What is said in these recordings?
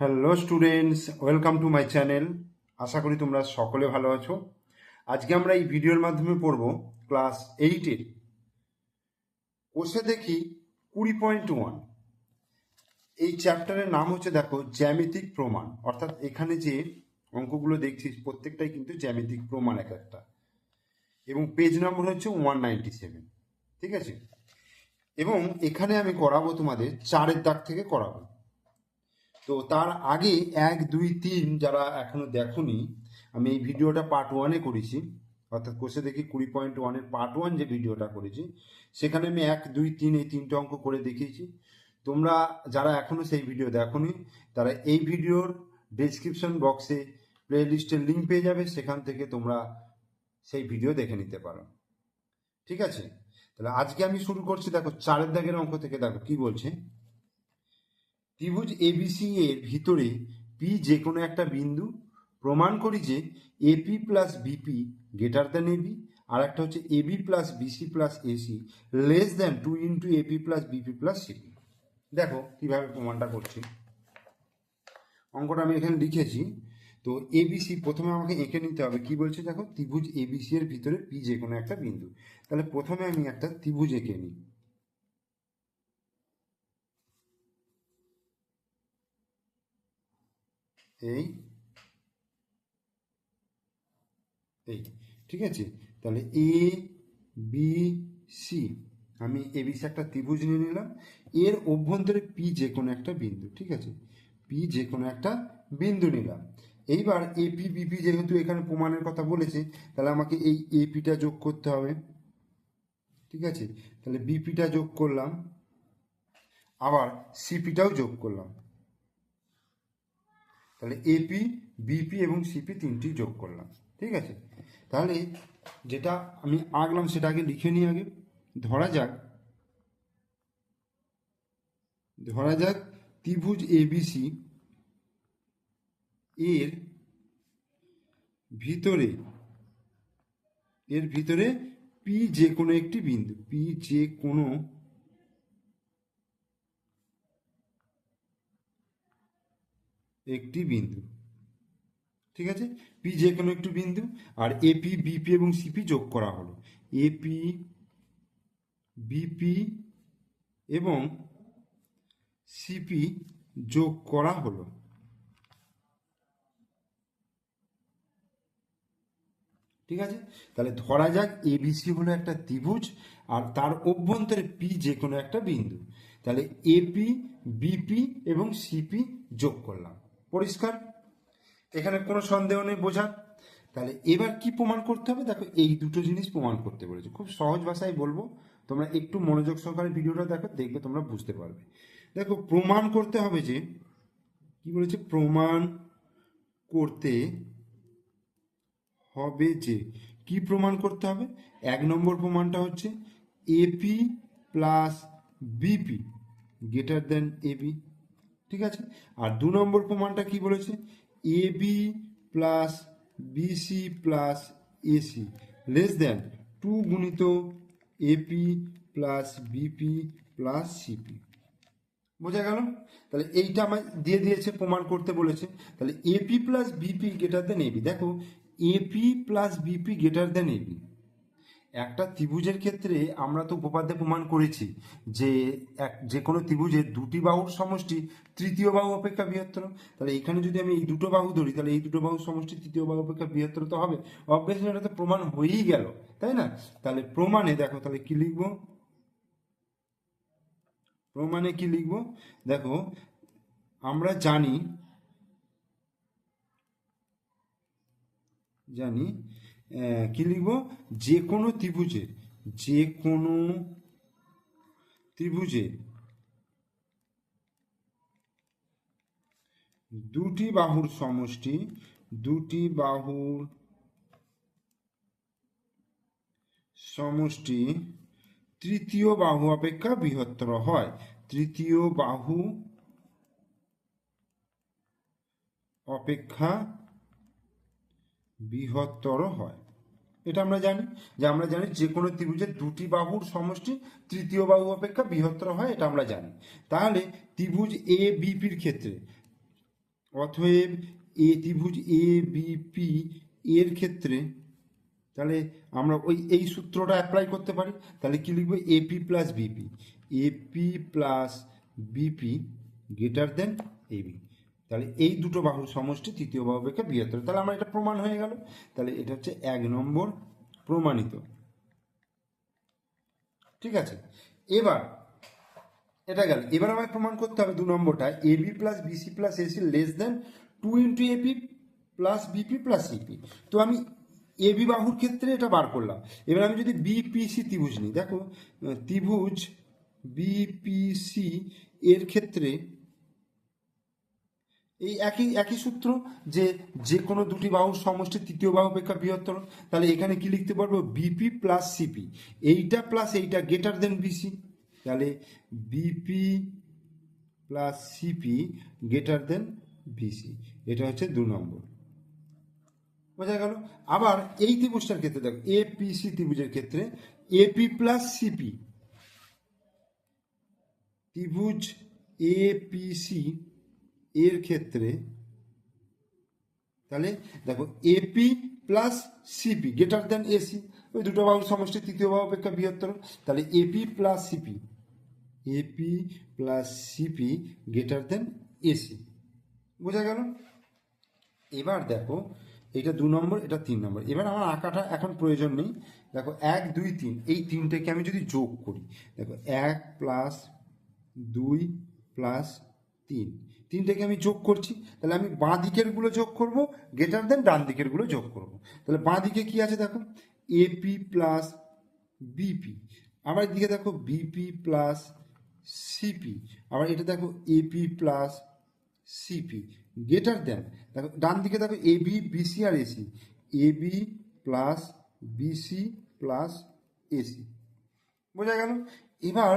Hello students welcome to my channel আশা করি তোমরা সকলে ভালো আছো। আজকে আমরা এই ভিডিওর মাধ্যমে পড়ব ক্লাস এইটের কোষে দেখি কুড়ি পয়েন্ট ওয়ান এই চ্যাপ্টারের নাম হচ্ছে, দেখো, জ্যামিতিক প্রমাণ। অর্থাৎ এখানে যে অঙ্কগুলো দেখছিস প্রত্যেকটাই কিন্তু জ্যামিতিক প্রমাণ এক একটা। এবং পেজ নম্বর হচ্ছে ওয়ান নাইনটি সেভেন ঠিক আছে? এবং এখানে আমি করাবো তোমাদের, চারের দাগ থেকে করাবো। তো তার আগে এক, দুই, তিন যারা এখনও দেখোনি, আমি এই ভিডিওটা পার্ট ওয়ানে করেছি। অর্থাৎ কোষে দেখি কুড়ি পয়েন্ট ওয়ানের পার্ট ওয়ান যে ভিডিওটা করেছি, সেখানে আমি এক, দুই, তিন এই তিনটে অঙ্ক করে দেখিয়েছি। তোমরা যারা এখনও সেই ভিডিও দেখোনি, তারা এই ভিডিওর ডেসক্রিপশন বক্সে প্লে লিস্টের লিঙ্ক পেয়ে যাবে, সেখান থেকে তোমরা সেই ভিডিও দেখে নিতে পারো। ঠিক আছে? তাহলে আজকে আমি শুরু করছি, দেখো, চারের দাগের অঙ্ক থেকে, দেখো, কি বলছে? ত্রিভুজ এবিসি এর ভিতরে পি যে কোনো একটা বিন্দু, প্রমাণ করি যে AP plus BP greater than AB আর একটা হচ্ছে AB plus BC plus AC less than two into AP plus BP plus CP দেখো কীভাবে প্রমাণটা করছি। অঙ্কটা আমি এখানে লিখেছি। তো এবিসি প্রথমে আমাকে এঁকে নিতে হবে। কি বলছে দেখো? ত্রিভুজ এবিসি এর ভিতরে পি যে কোনো একটা বিন্দু। তাহলে প্রথমে আমি একটা ত্রিভুজ এঁকে নিই। এই এই, ঠিক আছে? তাহলে এ বি সি আমি এ বি সি একটা ত্রিভুজ নিয়ে নিলাম। এর অভ্যন্তরে পি যে কোনো একটা বিন্দু, ঠিক আছে? পি যে কোনো একটা বিন্দু নিলাম। এইবার এপি বিপি যেহেতু এখানে প্রমাণের কথা বলেছে, তাহলে আমাকে এই এপিটা যোগ করতে হবে। ঠিক আছে? তাহলে বিপিটা যোগ করলাম। আবার সিপিটাও যোগ করলাম। তাহলে এপি বিপি এবং সিপি তিনটি যোগ করলাম, ঠিক আছে? তাহলে যেটা আমি আঁকলাম সেটা আগে লিখে নিই আগে। ধরা যাক ধরা যাক ত্রিভুজ এবিসি এর ভিতরে এর ভিতরে পি যে কোনো একটি বিন্দু পি যে কোনো একটি বিন্দু। ঠিক আছে? পি যে কোনো একটি বিন্দু। আর এপি বিপি এবং সিপি যোগ করা হলো। এপি বিপি এবং সিপি যোগ করা হলো। ঠিক আছে? তাহলে ধরা যাক এবিসি হলো একটা ত্রিভুজ, আর তার অভ্যন্তরে পি যে কোনো একটা বিন্দু। তাহলে এপি বিপি এবং সিপি যোগ করলাম। পরিষ্কার? এখানে কোনো সন্দেহ নেই বোঝার তাহলে এবার কি প্রমাণ করতে হবে? দেখো, এই দুটো জিনিস প্রমাণ করতে বলেছে। খুব সহজ ভাষায় বলব, তোমরা একটু মনোযোগ সহকারে ভিডিওটা দেখো, দেখবে তোমরা বুঝতে পারবে। দেখো, প্রমাণ করতে হবে যে, কি বলেছে? প্রমাণ করতে হবে যে, কি প্রমাণ করতে হবে? এক নম্বর প্রমাণটা হচ্ছে AP plus BP greater than AB ঠিক আছে? আর দু নম্বর প্রমাণটা কি বলেছে? A B plus BC plus AC less than two গুণিত AP plus BP plus CP বোঝা গেল? তাহলে এইটা আমার দিয়ে দিয়েছে, প্রমাণ করতে বলেছে। তাহলে AP plus BP greater than AB দেখো AP plus BP greater than AB একটা ত্রিভুজের ক্ষেত্রে আমরা তো উপপাদ্যে প্রমাণ করেছি যে এক, যে কোনো ত্রিভুজের দুটি বাহুর সমষ্টি তৃতীয় বাহু অপেক্ষা বৃহত্তর। তাহলে এখানে যদি আমি এই দুটো বাহু ধরি, তাহলে এই দুটো বাহুর সমষ্টি তৃতীয় বাহু অপেক্ষা বৃহত্তর তো হবে। অবভিয়াসলি এটা তো প্রমাণ হয়েই গেল, তাই না? তাহলে প্রমাণে দেখো, তাহলে কি লিখব? প্রমাণে কি লিখব? দেখো, আমরা জানি জানি কি লিখব? যে কোনো ত্রিভুজে যে কোনো ত্রিভুজে দুটি বাহুর সমষ্টি, দুটি বাহুর সমষ্টি তৃতীয় বাহু অপেক্ষা বৃহত্তর হয়। তৃতীয় বাহু অপেক্ষা বৃহত্তর হয়। এটা আমরা জানি যে আমরা জানি যে কোনো ত্রিভুজের দুটি বাহুর সমষ্টি তৃতীয় বাহু অপেক্ষা বৃহত্তর হয়, এটা আমরা জানি। তাহলে ত্রিভুজ এ বিপির ক্ষেত্রে, অতএব এ ত্রিভুজ এ বিপি এর ক্ষেত্রে, তাহলে আমরা ওই, এই সূত্রটা অ্যাপ্লাই করতে পারি। তাহলে কি লিখব? AP plus BP AP plus BP greater than AB তাহলে এই দুটো বাহুর সমষ্টি তৃতীয় বাহু অপেক্ষা বৃহত্তর। তাহলে আমার এটা প্রমাণ হয়ে গেল। তাহলে এটা হচ্ছে এক নম্বর প্রমাণিত। ঠিক আছে? এবার এটা গেল। এবার আমাকে প্রমাণ করতে হবে দু নম্বরটা। AB plus BC plus AC less than two into AP plus BP plus CP তো আমি এবি বাহুর ক্ষেত্রে এটা বার করলাম। এবার আমি যদি বিপিসি ত্রিভুজ নিই, দেখো, ত্রিভুজ বিপিসি এর ক্ষেত্রে এই একই একই সূত্র যে যে কোনো দুটি বাহুর সমষ্টি তৃতীয় বাহু অপেক্ষা বৃহত্তর, তাহলে এখানে কি লিখতে পারব? বিপি প্লাস সিপি এইটা প্লাস এইটা গ্রেটার দেন বিসি তাহলে BP plus CP greater than BC এটা হচ্ছে দু নম্বর। বোঝা গেল? আবার এই ত্রিভুজটার ক্ষেত্রে দেখো এপিসি ত্রিভুজের ক্ষেত্রে এপি প্লাস সিপি ত্রিভুজ এপিসি এর ক্ষেত্রে, তাহলে দেখো AP plus CP greater than AC ওই দুটো বাহুর সমষ্টি, তৃতীয় বাহু অপেক্ষা বৃহত্তর। তাহলে AP plus CP AP plus CP greater than AC বোঝা গেল? এবার দেখো, এটা দু নম্বর, এটা তিন নম্বর। এবার আমার আঁকাটা এখন প্রয়োজন নেই। দেখো, এক, দুই, তিন, এই তিনটাকে আমি যদি যোগ করি, দেখো, এক প্লাস দুই প্লাস তিন। তিনটেকে আমি যোগ করছি। তাহলে আমি বাঁ দিকেরগুলো যোগ করব গ্রেটার দেন ডান দিকেরগুলো যোগ করব। তাহলে বাঁ দিকে কি আছে দেখো? এপি প্লাস বিপি আবার এদিকে দেখো বিপি প্লাস সিপি আবার এটা দেখো AP plus CP greater than দেখো, ডান দিকে দেখো এবি বিসি আর AC AB plus BC plus AC বোঝা গেল? এবার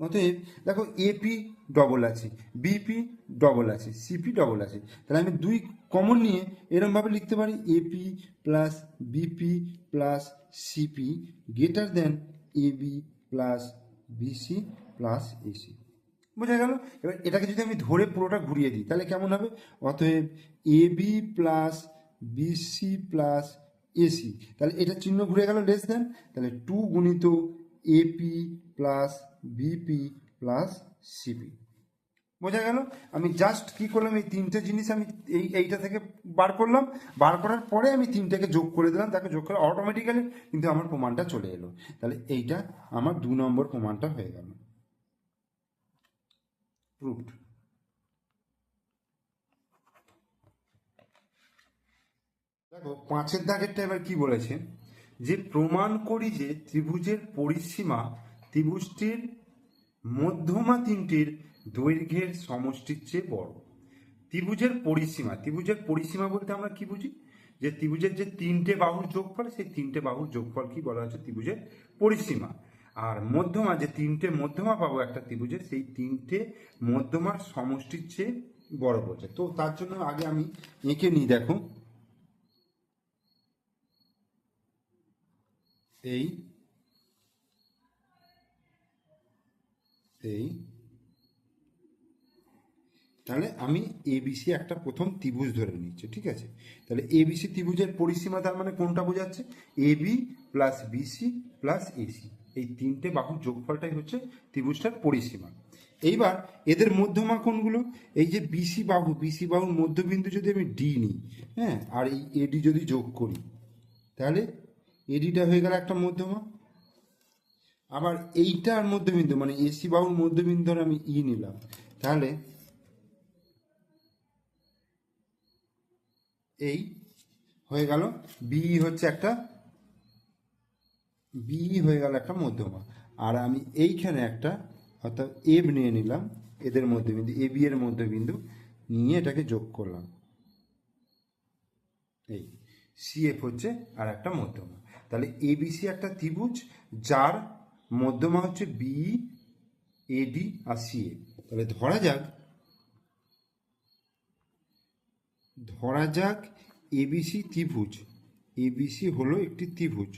অতএব দেখো এপি ডবল আছে বিপি ডবল আছে সিপি ডবল আছে। তাহলে আমি দুই কমন নিয়ে এরমভাবে লিখতে পারি AP plus BP plus CP greater than AB plus BC plus AC বোঝা গেল? এবার এটাকে যদি আমি ধরে পুরোটা ঘুরিয়ে দিই, তাহলে কেমন হবে? অতএব AB plus BC plus AC তাহলে এটা চিহ্ন ঘুরে গেল লেস দেন তাহলে টু গুণিত AP plus BP plus CP বোঝা গেল? আমি জাস্ট কি করলাম? এই তিনটে জিনিস আমি এই, এইটা থেকে বার করলাম। বার করার পরে আমি তিনটাকে যোগ করে দিলাম। তাকে যোগ করে অটোমেটিক্যালি কিন্তু আমার প্রমাণটা চলে এলো। তাহলে এইটা আমার দু নম্বর প্রমাণটা হয়ে গেল। প্রুভড দেখো, পাঁচের দাগেরটা এবার কি বলেছে? যে প্রমাণ করি যে ত্রিভুজের পরিসীমা ত্রিভুজটির মধ্যমা তিনটির দৈর্ঘ্যের সমষ্টির চেয়ে বড়। ত্রিভুজের পরিসীমা ত্রিভুজের পরিসীমা বলতে আমরা কি বুঝি? যে ত্রিভুজের যে তিনটে বাহুর যোগফল, সেই তিনটে বাহুর যোগফল কি বলা হচ্ছে? ত্রিভুজের পরিসীমা। আর মধ্যমা, যে তিনটে মধ্যমা পাবো একটা ত্রিভুজের, সেই তিনটে মধ্যমার সমষ্টির চেয়ে বড় বলছে। তো তার জন্য আগে আমি এঁকে নিই, দেখো। এই এই। তাহলে আমি এবিসি একটা প্রথম ত্রিভুজ ধরে নিচ্ছি, ঠিক আছে? তাহলে এবিসি ত্রিভুজের পরিসীমা তার মানে কোনটা বোঝাচ্ছে? AB plus BC plus AC এই তিনটে বাহুর যোগফলটাই হচ্ছে ত্রিভুজটার পরিসীমা। এইবার এদের মধ্যমা কোনগুলো? এই যে বিসি বাহু বিসি বাহুর মধ্যবিন্দু যদি আমি ডি নিই হ্যাঁ আর এই এডি যদি যোগ করি, তাহলে এডিটা হয়ে গেল একটা মধ্যমা। আবার এইটার মধ্যবিন্দু মানে এসি বাহুর মধ্যবিন্দু আমি ই নিলাম। তাহলে এই হয়ে গেল, বি হচ্ছে একটা, বি হয়ে গেল একটা মধ্যমা। আর আমি এইখানে একটা, অর্থাৎ এব নিয়ে নিলাম, এদের মধ্যবিন্দু, এ, বি এর মধ্যবিন্দু নিয়ে এটাকে যোগ করলাম। এই সিএফ হচ্ছে আর একটা মধ্যমা। তাহলে এবিসি একটা ত্রিভুজ, যার মধ্যমা হচ্ছে বি এডি আর সিএ তাহলে ধরা যাক ধরা যাক এবিসি ত্রিভুজ। এবিসি হলো একটি ত্রিভুজ।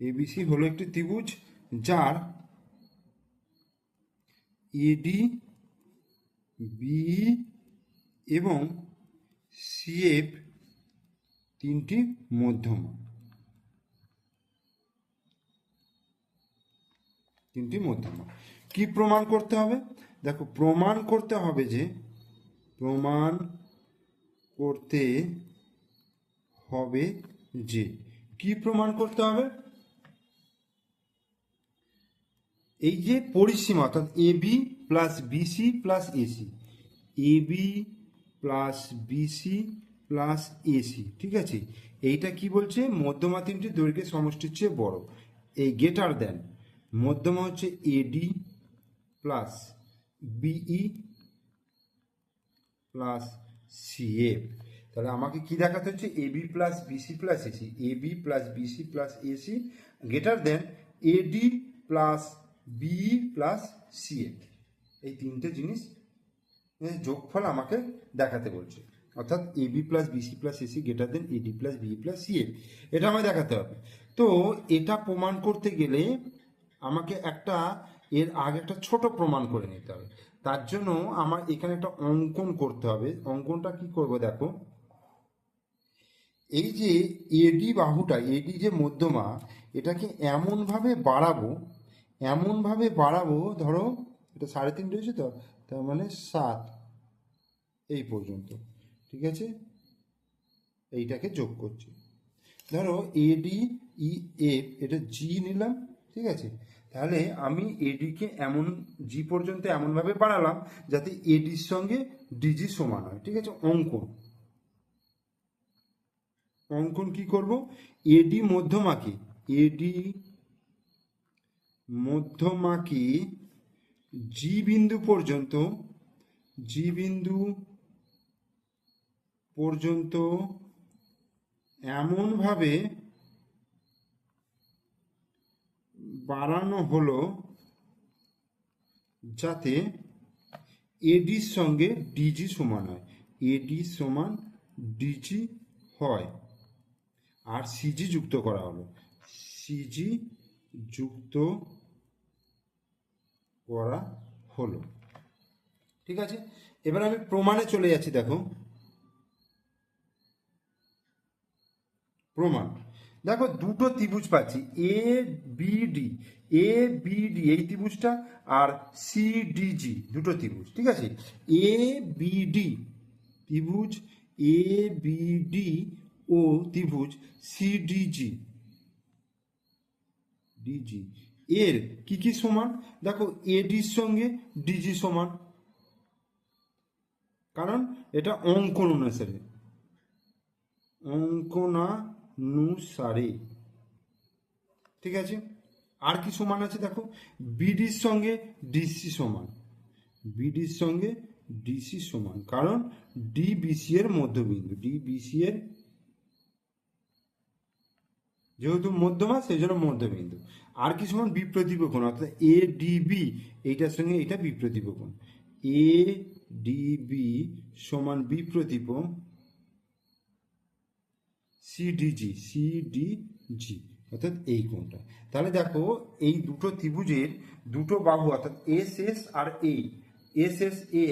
এবিসি হলো একটি ত্রিভুজ যার এডি বি এবং সিএফ তিনটি মধ্যমা। তিনটি মধ্যমা। কি প্রমাণ করতে হবে? দেখো, প্রমাণ করতে হবে যে, প্রমাণ করতে হবে যে, কি প্রমাণ করতে হবে? এই যে পরিসীমা, অর্থাৎ A B plus BC plus AC A B plus BC plus AC ঠিক আছে? এইটা কি বলছে? মধ্যমা তিনটি দৈর্ঘ্যের সমষ্টির চেয়ে বড়। এই গেটার দেন মধ্যমা হচ্ছে AD plus BE plus CF তাহলে আমাকে কি দেখাতে হচ্ছে? AB plus BC plus AC AB plus BC plus AC greater than AD plus BE plus CF এই তিনটে জিনিস যোগফল আমাকে দেখাতে বলছে। অর্থাৎ A B plus BC plus AC greater than AD plus BE plus CF এটা আমায় দেখাতে হবে। তো এটা প্রমাণ করতে গেলে আমাকে একটা, এর আগে একটা ছোট প্রমাণ করে নিতে হবে। তার জন্য আমার এখানে একটা অঙ্কন করতে হবে। অঙ্কনটা কি করব দেখো? এই যে এডি বাহুটা এডি যে মধ্যমা, এটাকে এমনভাবে বাড়াবো এমনভাবে বাড়াবো, ধরো এটা সাড়ে তিন রয়েছে তো? তার মানে সাত। এই পর্যন্ত। ঠিক আছে? এইটাকে যোগ করছি। ধরো এডি ই এফ এটা জি নিলাম, ঠিক আছে? তাহলে আমি এডিকে এমন জি পর্যন্ত এমনভাবে বাড়ালাম যাতে এডির সঙ্গে ডিজি সমান হয়, ঠিক আছে? অঙ্কন। অঙ্কন কি করব? এডি মধ্যমাকে এডি মধ্যমাকে জি বিন্দু পর্যন্ত জি বিন্দু পর্যন্ত এমনভাবে বাড়ানো হলো যাতে এডির সঙ্গে ডিজি সমান হয়। এডি সমান ডিজি হয় আর সিজি যুক্ত করা হলো। সিজি যুক্ত করা হলো। ঠিক আছে? এবার আমি প্রমাণে চলে যাচ্ছি, দেখো। প্রমাণ। দেখো, দুটো ত্রিভুজ পাচ্ছি এ বিডি এ বিডি এই ত্রিভুজটা আর সিডিজি দুটো ত্রিভুজ, ঠিক আছে? এ বিডি ত্রিভুজ এ বিডি ও ত্রিভুজ সিডিজি ডিজি এর কি কি সমান? দেখো এডির সঙ্গে ডিজি সমান। কারণ এটা অঙ্কন অনুসারে। অঙ্কনানুসারে ঠিক আছে? আর কি সমান আছে দেখো? বিডির সঙ্গে ডিসি সমান। বিডির সঙ্গে ডিসি সমান। কারণ ডি বিসি এর মধ্যবিন্দু। ডি বিসি এর যেহেতু মধ্যমা, সেই জন্য মধ্যবিন্দু। আর কি সমান? বিপ্রতীপ কোণ অর্থাৎ এ ডিবি এইটার সঙ্গে এটা বিপ্রতীপ কোণ এ ডিবি সমান বিপ্রতীপ সিডিজি সিডিজি অর্থাৎ এই কোণটা। তাহলে দেখো, এই দুটো ত্রিভুজের দুটো বাহু, অর্থাৎ এস এস আর এ এস এস এ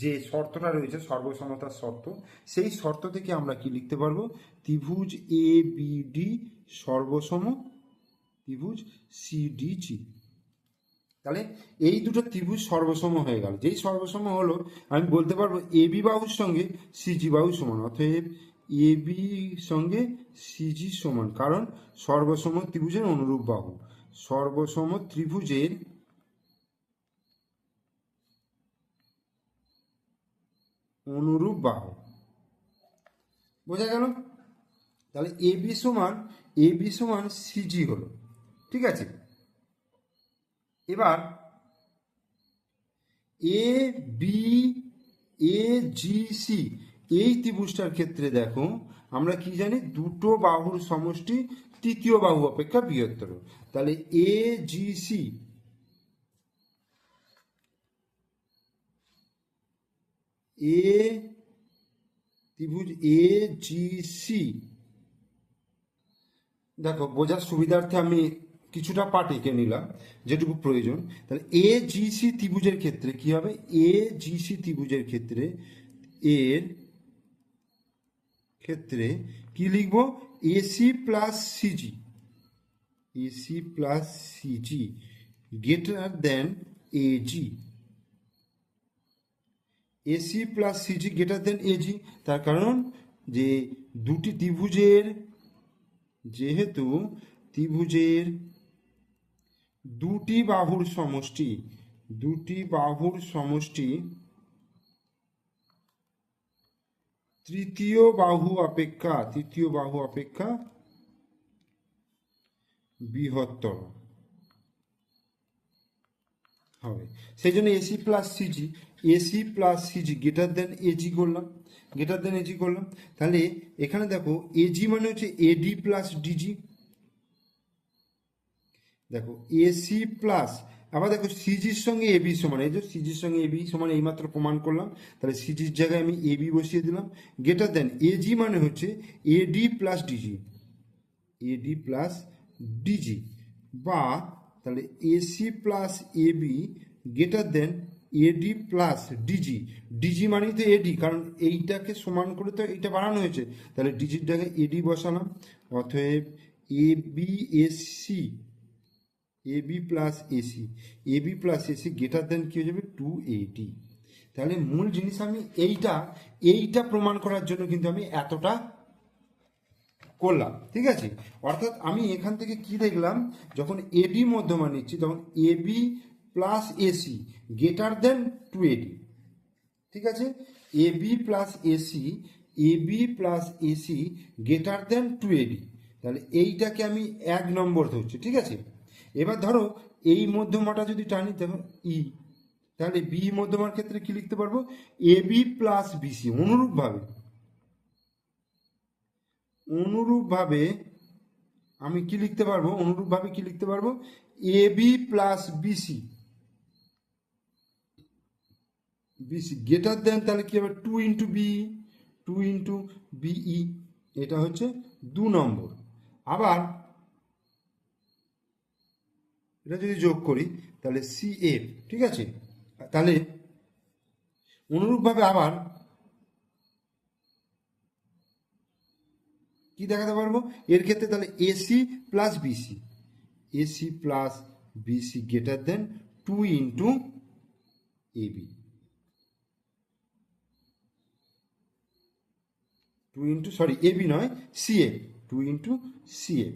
যে শর্তটা রয়েছে, সর্বসমতার শর্ত, সেই শর্ত থেকে আমরা কি লিখতে পারব? ত্রিভুজ এ বি ডি সর্বসম ত্রিভুজ সিডিজি তাহলে এই দুটো ত্রিভুজ সর্বসম হয়ে গেল। যেই সর্বসম হলো, আমি বলতে পারব এ বি বাহুর সঙ্গে সিজি বাহু সমান, অতএব এ বি সঙ্গে সিজি সমান, কারণ সর্বসম ত্রিভুজের অনুরূপ বাহু। সর্বসম ত্রিভুজের অনুরূপ বাহু। বোঝা গেল? তাহলে এ বি সমান এ বি সমান সিজি হলো। ঠিক আছে? এবার A B A G C এই ত্রিভুজটার ক্ষেত্রে দেখো, আমরা কি জানি, দুটো বাহুর সমষ্টি, তৃতীয় বাহু অপেক্ষা বৃহত্তর। তাহলে এ জি সি এ ত্রিভুজ এ জি সি দেখো, বোঝার সুবিধার্থে আমি কিছুটা পার্ট এঁকে নিলাম, যেটুকু প্রয়োজন। তাহলে এ জি সি ত্রিভুজের ক্ষেত্রে কি হবে? এ জি সি ত্রিভুজের ক্ষেত্রে এর ক্ষেত্রে কি লিখব? AC plus CG AC plus CG greater than AG AC plus CG greater than AG তার কারণ যে দুটি ত্রিভুজের, যেহেতু ত্রিভুজের দুটি বাহুর সমষ্টি, দুটি বাহুর সমষ্টি তৃতীয় বাহু অপেক্ষা, তৃতীয় বাহু অপেক্ষা বৃহত্তর। হবে। সেই জন্য AC plus CG AC plus CG greater than AG করলাম। গ্রেটার দেন এজি করলাম। তাহলে এখানে দেখো এজি মানে হচ্ছে এডি প্লাস ডিজি দেখো এসি প্লাস আবার দেখো সিজির সঙ্গে এবি সমান, এই যে সিজির সঙ্গে এবি সমান এইমাত্র প্রমাণ করলাম, তাহলে সিজির জায়গায় আমি এবি বসিয়ে দিলাম। গেটার দেন এজি মানে হচ্ছে AD plus DG AD plus DG বা তাহলে AC plus AB greater than AD plus DG DG মানেই তো এডি কারণ এইটাকে সমান করে তো এইটা বাড়ানো হয়েছে। তাহলে ডিজির জায়গায় এডি বসালাম, অতএব A B AC A B plus AC A B plus AC greater than কী হয়ে যাবে? টু এইটি তাহলে মূল জিনিস আমি এইটা এইটা প্রমাণ করার জন্য কিন্তু আমি এতটা করলাম, ঠিক আছে? অর্থাৎ আমি এখান থেকে কি দেখলাম? যখন এডি মধ্যমান নিচ্ছি, তখন AB plus AC greater than two AD ঠিক আছে? AB plus AC AB plus AC greater than two AD তাহলে এইটাকে আমি এক নম্বর ধরছি, ঠিক আছে? এবার ধরো এই মধ্যমাটা যদি টানি, দেখো ই তাহলে বি মধ্যমার ক্ষেত্রে কি লিখতে পারব? এ বি প্লাস বিসি অনুরূপভাবে। অনুরূপভাবে আমি কি লিখতে পারব? অনুরূপভাবে কি লিখতে পারব? A B plus BC BC greater than তাহলে কি হবে? Two into B two into BE এটা হচ্ছে দু নম্বর। আবার এটা যদি যোগ করি, তাহলে সি এফ ঠিক আছে? তাহলে অনুরূপভাবে আবার কি দেখাতে পারব? এর ক্ষেত্রে তাহলে AC plus BC AC plus BC greater than two into AB two into sorry AB নয় সিএফ টু ইন্টু সিএফ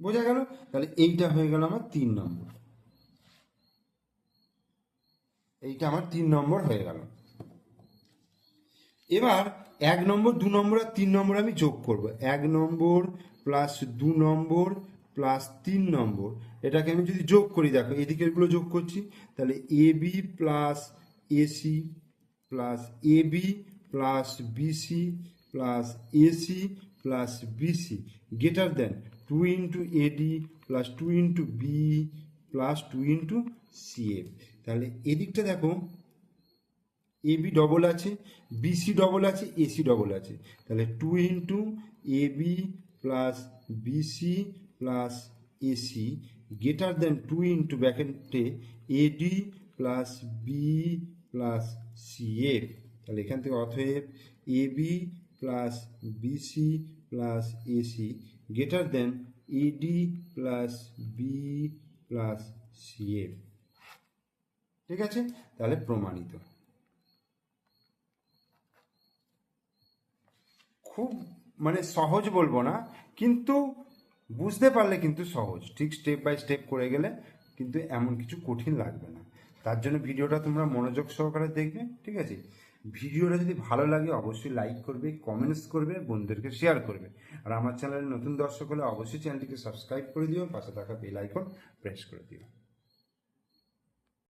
বোঝা গেল? তাহলে এইটা হয়ে গেল আমার তিন নম্বর। এইটা আমার তিন নম্বর হয়ে গেল। এবার এক নম্বর, দু নম্বর আর তিন নম্বর আমি যোগ করব। এক নম্বর প্লাস দু নম্বর প্লাস তিন নম্বর। এটাকে আমি যদি যোগ করি, দেখো, এদিকেরগুলো যোগ করছি, তাহলে A B plus AC plus A B plus BC plus AC plus BC greater than two into AD plus two into B plus two into CF তাহলে এদিকটা দেখো এবি ডবল আছে বিসি ডবল আছে এসি ডবল আছে। তাহলে two into AB plus BC plus AC greater than two into ব্যাকেটে AD plus B plus CF তাহলে এখান থেকে অতএব AB plus BC plus AC greater than AD plus B plus CF ঠিক আছে? তাহলে প্রমাণিত। খুব মানে সহজ বলব না, কিন্তু বুঝতে পারলে কিন্তু সহজ। ঠিক স্টেপ বাই স্টেপ করে গেলে কিন্তু এমন কিছু কঠিন লাগবে না। তার জন্য ভিডিওটা তোমরা মনোযোগ সহকারে দেখবে, ঠিক আছে? ভিডিওটা যদি ভালো লাগে, অবশ্যই লাইক করবে কমেন্টস করবে, বন্ধুদেরকে শেয়ার করবে। আর আমার চ্যানেলের নতুন দর্শক হলে অবশ্যই চ্যানেলটিকে সাবস্ক্রাইব করে দিও, পাশে থাকা বেল আইকন প্রেস করে দিও।